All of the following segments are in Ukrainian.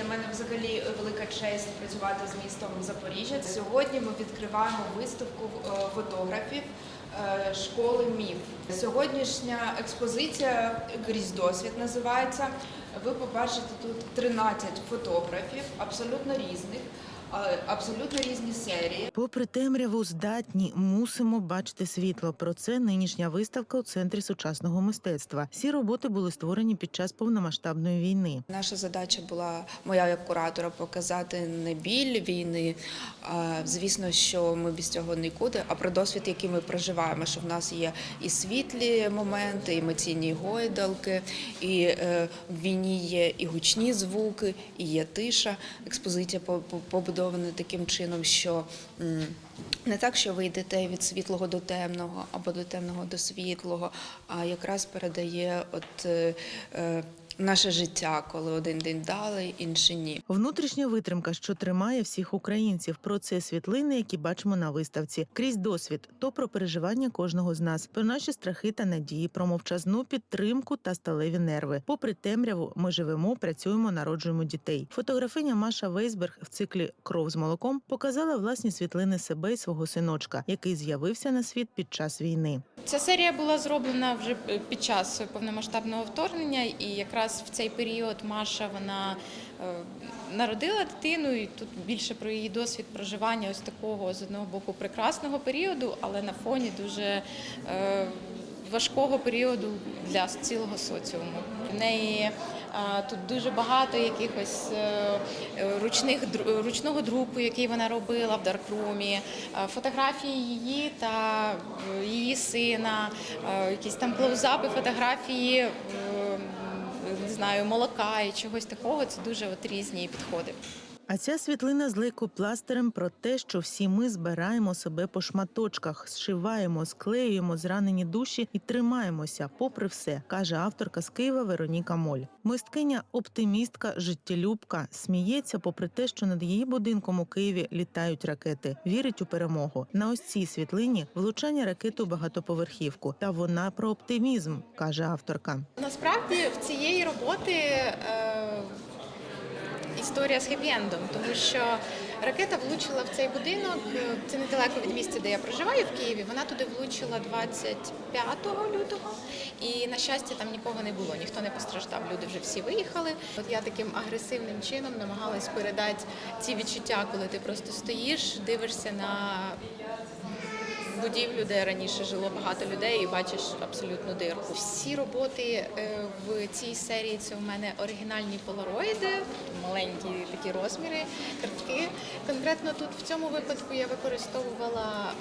Для мене взагалі велика честь працювати з містом Запоріжжя. Сьогодні ми відкриваємо виставку е, фотографів е, школи МІФ. Сьогоднішня експозиція Крізь досвід називається. Ви побачите тут 13 фотографів, абсолютно різних, абсолютно різні серії. Попри темряву, здатні мусимо бачити світло. Про це нинішня виставка у центрі сучасного мистецтва. Всі роботи були створені під час повномасштабної війни. Наша задача була моя як куратора показати не біль війни. А, звісно, що ми без цього нікуди. А про досвід, який ми проживаємо, що в нас є і світлі моменти, і емоційні гойдалки, і е, в війні є і гучні звуки, і є тиша. Експозиція по- по- таким чином, що не так, що ви йдете від світлого до темного або до темного до світлого, а якраз передає от е, наше життя, коли один день дали, інший ні. Внутрішня витримка, що тримає всіх українців. Про це світлини, які бачимо на виставці. Крізь досвід, то про переживання кожного з нас, про наші страхи та надії, про мовчазну підтримку та сталеві нерви. Попри темряву, ми живемо, працюємо, народжуємо дітей. Фотографиня Маша Вейсберг в циклі Кров з молоком показала власні світлини себе і свого синочка, який з'явився на світ під час війни. Ця серія була зроблена вже е, під час повномасштабного вторгнення, і якраз в цей період Маша вона е, народила дитину, і тут більше про її досвід проживання ось такого з одного боку прекрасного періоду, але на фоні дуже е, важкого періоду для цілого соціуму. В неї е, тут дуже багато якихось ручних ручного друку, який вона робила в даркрумі, фотографії її та її сина, якісь там клоузапи, фотографії. Знаю, молока і чогось такого. Це дуже от різні підходи. А ця світлина з лейкопластирем про те, що всі ми збираємо себе по шматочках, зшиваємо, склеюємо зранені душі і тримаємося, попри все, каже авторка з Києва Вероніка Моль. Мисткиня, оптимістка, життєлюбка, сміється, попри те, що над її будинком у Києві літають ракети, вірить у перемогу. На ось цій світлині влучання ракети у багатоповерхівку. Та вона про оптимізм, каже авторка. Насправді в цієї роботи е, історія з хеппі-ендом, тому що ракета влучила в цей будинок. е, Це недалеко від місця, де я проживаю в Києві. Вона туди влучила 25 лютого, і на щастя там нікого не було, ніхто не постраждав. Люди вже всі виїхали. От я таким агресивним чином намагалась передати ці відчуття, коли ти просто стоїш, дивишся на будівлю, де раніше жило багато людей, і бачиш абсолютну дирку. Всі роботи е, в цій серії це у мене оригінальні полароїди, маленькі такі розміри, картки. Конкретно тут в цьому випадку я використовувала.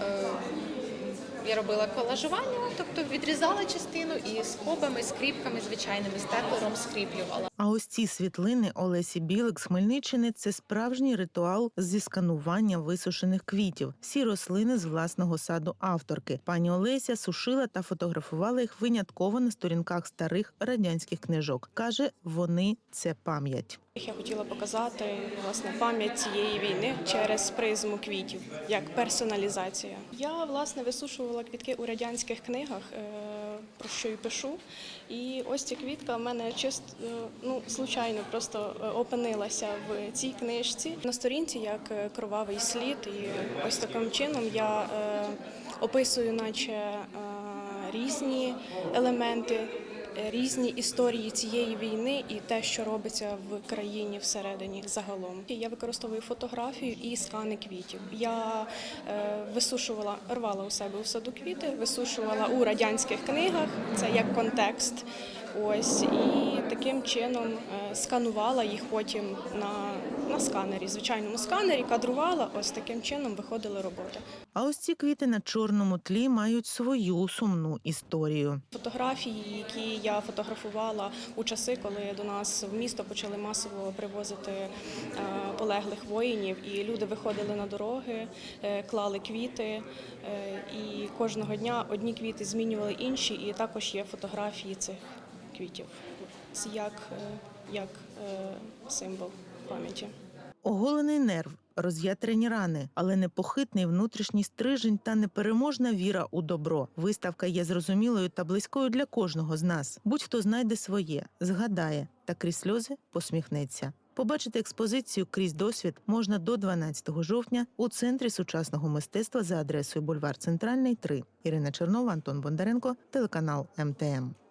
Я робила колажування, тобто відрізала частину і скобами, скріпками звичайними степлером скріплювала. А ось ці світлини Олесі Білик з Хмельниччини це справжній ритуал зі сканування висушених квітів. Всі рослини з власного саду авторки. Пані Олеся сушила та фотографувала їх винятково на сторінках старих радянських книжок. каже, вони це пам'ять. Я хотіла показати власне пам'ять цієї війни через призму квітів, як персоналізація. Я власне висушувала квітки у радянських книгах, е, про що і пишу. І ось ця квітка в мене чисто ну случайно просто е, опинилася в цій книжці. На сторінці як е, кровавий слід, і ось таким чином я е, описую, наче е, різні елементи е, різні історії цієї війни і те, що робиться в країні всередині загалом. Я використовую фотографію і скани квітів. Я е, висушувала, рвала у себе у саду квіти, висушувала у радянських книгах. Це як контекст. Ось і таким чином е, сканувала їх потім на, на сканері, звичайному сканері, кадрувала. Ось таким чином виходили роботи. А ось ці квіти на чорному тлі мають свою сумну історію. Фотографії, які я фотографувала у часи, коли до нас в місто почали масово привозити е, полеглих воїнів, і люди виходили на дороги, е, клали квіти, і кожного дня одні квіти змінювали інші, і також є фотографії цих квітів як, як е, символ пам'яті. Оголений нерв, роз'ятрені рани, але непохитний внутрішній стрижень та непереможна віра у добро. Виставка є зрозумілою та близькою для кожного з нас. Будь-хто знайде своє, згадає та крізь сльози посміхнеться. Побачити експозицію крізь досвід можна до 12 жовтня у центрі сучасного мистецтва за адресою Бульвар Центральний 3. Ірина Чернова, Антон Бондаренко, телеканал МТМ.